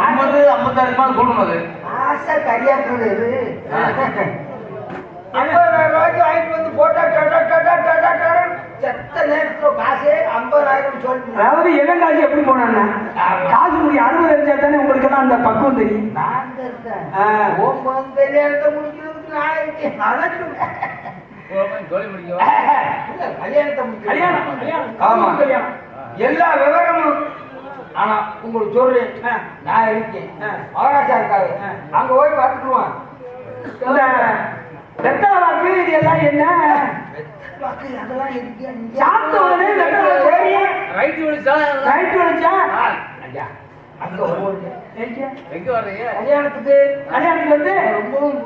ஐம்பது ஐம்பத்தாறு ரூபாய் கொடுக்கணும் அது. ஆசை கரியாக்குறது இது. ஐம்பதாயிரம் ரூபாய்க்கு வாங்கிட்டு வந்து போட்டா டடா டடா டடா டடா செத்த நேரத்துல காசே ஐம்பதாயிரம் சொல்லி அதாவது எவன் காசு எப்படி போனான்னா காசு முடியும் அறுபது அடிச்சா தானே உங்களுக்கு எல்லாம் அந்த பக்குவம் தெரியும். நான் இருக்கேன் கல்யாணத்தை முடிக்கிறதுக்கு நான் இருக்கேன் அதான் கல்யாணத்தை. கல்யாணம் கல்யாணம். ஆமா. கல்யாணம். எல்லா விவரமும் ஆனா உங்களுக்கு சொல்றேன். நான் இருக்கேன். மகாராஜா இருக்காரு. அங்க போய் பார்த்துக்குவான் இந்த வெத்தலை வாக்கு இது எல்லாம் என்ன? அதெல்லாம் இருக்கு. சாப்பிட்ட வாக்கு ரைட் விழிச்சா ரைட் ஐயா, வர்றீங்க? கல்யாணத்துக்கு கல்யாணத்துக்கு வந்து? ரொம்பவும்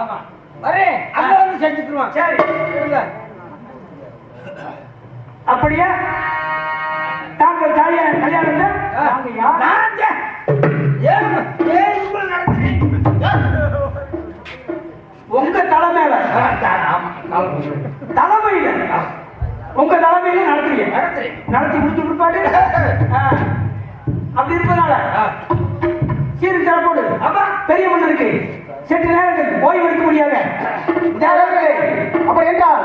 ஆமா. வரேன். அங்க வந்து செஞ்சுக்குருவான். சரி அப்படியா? நாங்கள் கல்யாணம் கல்யாணத்தை? யார்? உங்க தலைமையில. தலைமையில. உங்க தலைமையில நடத்துறீங்க. நடத்தி முடிச்சு பிற்பாடு அப்படி இருப்பதால. சீரு சிறப்போடு பெரிய மன்னருக்கு சற்று நேரங்கள் ஓய்வு எடுக்க முடியாது அப்படி என்றால்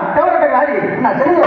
ஆடி நான் தெரிஞ்சு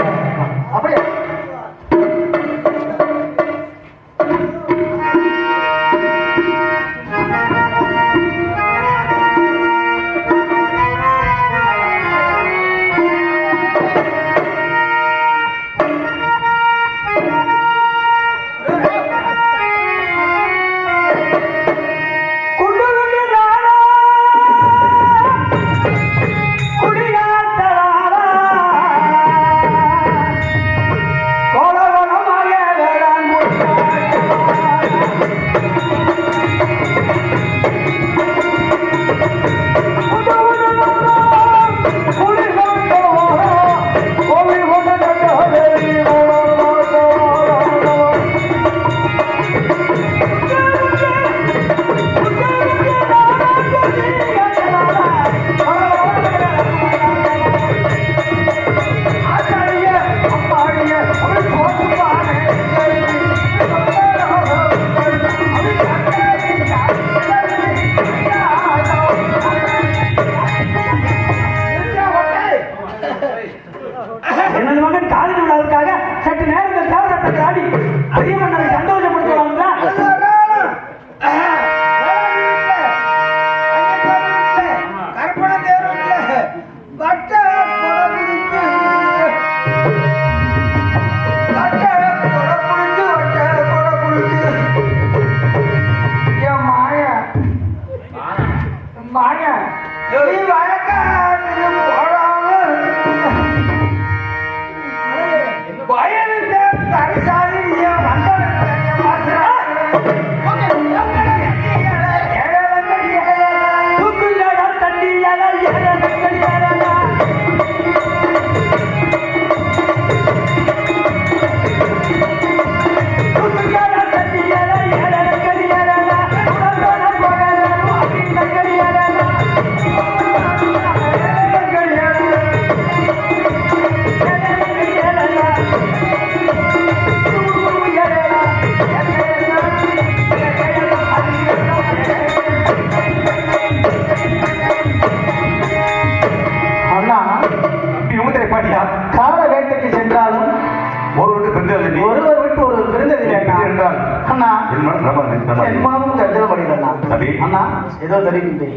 అన్న ఏదో జరిగింది.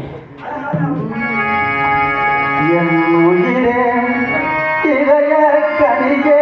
ఎన్ను ఇరే ఇరయ కడిగే